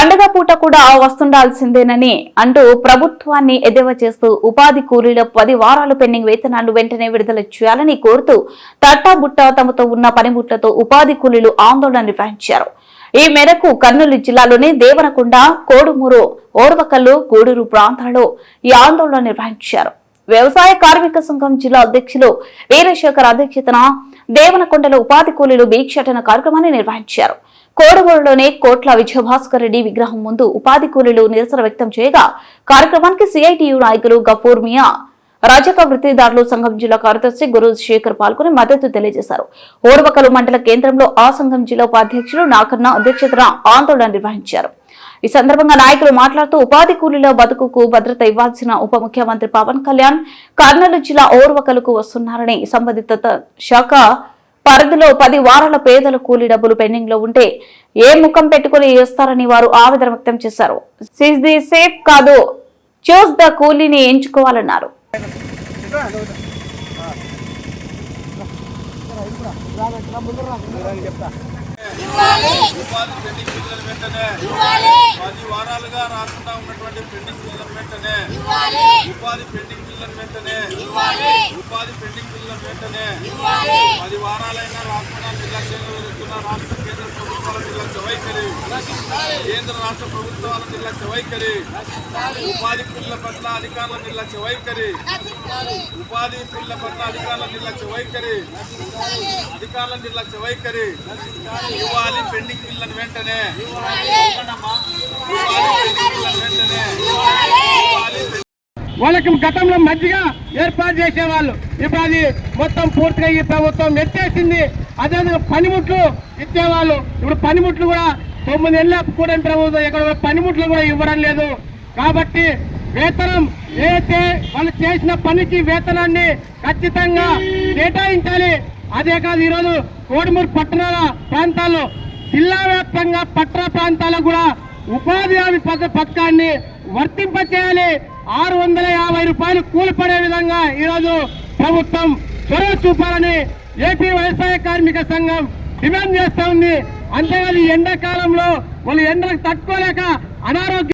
పండుగ పూట కూడా వస్తుండాల్సిందేనని అంటూ ప్రభుత్వాన్ని ఎద్దేవా చేస్తూ ఉపాధి కూలీల పది వారాలు పెండింగ్ వేతనాలు వెంటనే విడుదల చేయాలని కోరుతూ తట్టాబుట్ట తమతో ఉన్న పనిముట్లతో ఉపాధి కూలీలు ఆందోళన నిర్వహించారు. ఈ మేరకు కర్నూలు జిల్లాలోని దేవనకొండ కోడుమూరు ఓర్వకల్లు గూడూరు ప్రాంతాల్లో ఈ ఆందోళన నిర్వహించారు. వ్యవసాయ కార్మిక సంఘం జిల్లా అధ్యక్షులు వీరశేఖర్ అధ్యక్షతన దేవనకొండలో ఉపాధి కూలీలు దీక్షాటన కార్యక్రమాన్ని నిర్వహించారు. కోడగూరులోని కోట్ల విజయభాస్కర్ రెడ్డి విగ్రహం ముందు ఉపాధి కూలీలు నిరసన వ్యక్తం చేయగా కార్యక్రమానికి సిఐటియు నాయకులు గఫూర్ మియా రాజక వృత్తిదారులు సంఘం జిల్లా కార్యదర్శి గురు శేఖర్ పాల్గొని మద్దతు తెలియజేశారు. ఓర్వకలు మండల కేంద్రంలో ఆ సంఘం జిల్లా ఉపాధ్యక్షులు నాకన్న అధ్యక్షతన ఆందోళన నిర్వహించారు. ఈ సందర్భంగా నాయకులు మాట్లాడుతూ ఉపాధి కూలీల బతుకుకు భద్రత ఇవ్వాల్సిన ఉప ముఖ్యమంత్రి పవన్ కళ్యాణ్ కర్నూలు జిల్లా ఓర్వకలకు వస్తున్నారని సంబంధిత శాఖ పరిధిలో పది వారాల పేదల కూలీ డబ్బులు పెండింగ్లో ఉంటే ఏ ముఖం పెట్టుకుని ఇస్తారని వారు ఆవేదన వ్యక్తం చేశారు. సిస్ ది సేఫ్ కాదు చూస్ ద కూలీని ఎంచుకోవాలన్నారు. ఉపాధి పెండింగ్ బిల్లులు వెంటనే వారాలుగా రాకుండా ఉన్నటువంటి పెండింగ్ బిల్లులు వెంటనే ఉపాధి పెండింగ్ బిల్లులు వెంటనే. ఉపాధి పెండింగ్ బిల్లులు వెంటనే పది వారాలైనా రాకుండా నిర్లక్ష్యంగా జరుగుతున్న రాష్ట్ర కేంద్ర ప్రభుత్వాల నిర్లక్ష్య వైఖరి కేంద్ర రాష్ట్ర ప్రభుత్వాల నిర్లక్ష్య వైఖరి ఉపాధి బిల్లుల పట్ల అధికారుల నిర్లక్ష్య వైఖరి ఉపాధి బిల్లుల పట్ల అధికారుల నిర్లక్ష్య వైఖరి అధికారుల నిర్లక్ష్య వైఖరి ఇవ్వాలి పెండింగ్ బిల్లులను వెంటనే. పెండింగ్ బిల్లులను వాళ్ళకి గతంలో మధ్యగా ఏర్పాటు చేసేవాళ్ళు. ఇప్పుడు అది మొత్తం పూర్తిగా ఈ ప్రభుత్వం ఎత్తేసింది అదేవిధంగా పనిముట్లు ఇచ్చేవాళ్ళు. ఇప్పుడు పనిముట్లు కూడా తొమ్మిది నెలల కూడా ప్రభుత్వం ఇక్కడ పనిముట్లు కూడా ఇవ్వడం లేదు. కాబట్టి వేతనం ఏదైతే వాళ్ళు చేసిన పనికి వేతనాన్ని ఖచ్చితంగా కేటాయించాలి. అదే కాదు ఈరోజు కోడిమూరు పట్టణాల ప్రాంతాల్లో జిల్లా వ్యాప్తంగా పట్టణ ప్రాంతాలకు కూడా ఉపాధి హామీ పథకాన్ని వర్తింపచేయాలి. ఆరు వందల యాభై రూపాయలు కూలిపడే విధంగా ఈరోజు ప్రభుత్వం చొరవ చూపాలని ఏపీ వ్యవసాయ కార్మిక సంఘం డిమాండ్ చేస్తా ఉంది. అంతేగాని ఈ ఎండాకాలంలో వాళ్ళు ఎండలకు తట్టుకోలేక అనారోగ్య